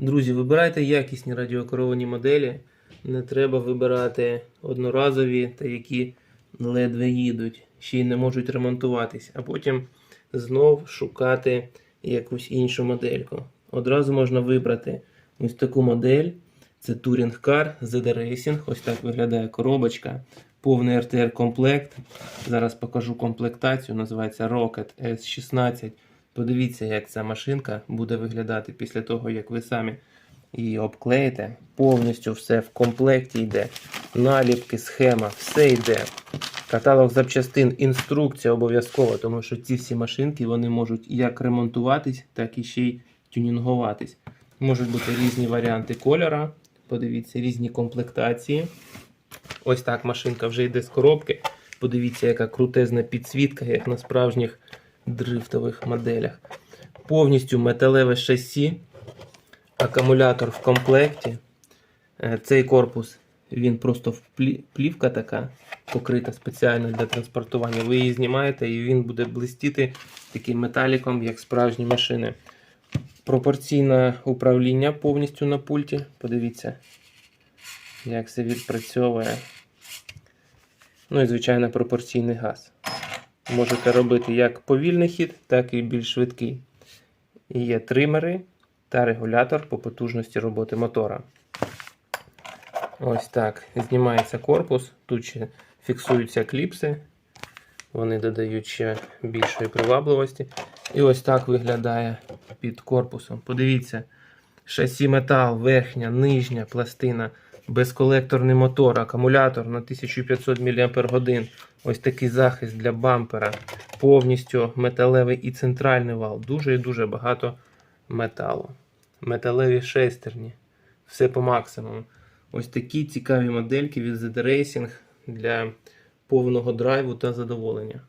Друзі, вибирайте якісні радіокеровані моделі. Не треба вибирати одноразові та які ледве їдуть, ще й не можуть ремонтуватись, а потім знов шукати якусь іншу модельку. Одразу можна вибрати ось таку модель. Це Touring Car ZD Racing. Ось так виглядає коробочка. Повний RTR комплект. Зараз покажу комплектацію. Називається Rocket S16. Подивіться, як ця машинка буде виглядати після того, як ви самі її обклеїте. Повністю все в комплекті йде. Наліпки, схема, все йде. Каталог запчастин, інструкція обов'язково, тому що ці всі машинки вони можуть як ремонтуватись, так і ще й тюнінгуватись. Можуть бути різні варіанти кольора. Подивіться, різні комплектації. Ось так машинка вже йде з коробки. Подивіться, яка крутезна підсвітка, як на справжніх дрифтових моделях. Повністю металеве шасі, акумулятор в комплекті. Е, Цей корпус він просто плівка така, покрита спеціально для транспортування. Ви її знімаєте і він буде блистіти таким металіком, як справжні машини. Пропорційне управління повністю на пульті. Подивіться, як все відпрацьовує. Ну і, звичайно, пропорційний газ. Можете робити як повільний хід, так і більш швидкий. І є тримери та регулятор по потужності роботи мотора. Ось так. Знімається корпус. Тут ще фіксуються кліпси. Вони додають ще більшої привабливості. І ось так виглядає під корпусом. Подивіться, шасі метал, верхня, нижня пластина, безколекторний мотор, акумулятор на 1500 мАч. Ось такий захист для бампера. Повністю металевий і центральний вал. Дуже і дуже багато металу. Металеві шестерні. Все по максимуму. Ось такі цікаві модельки від ZD Racing для повного драйву та задоволення.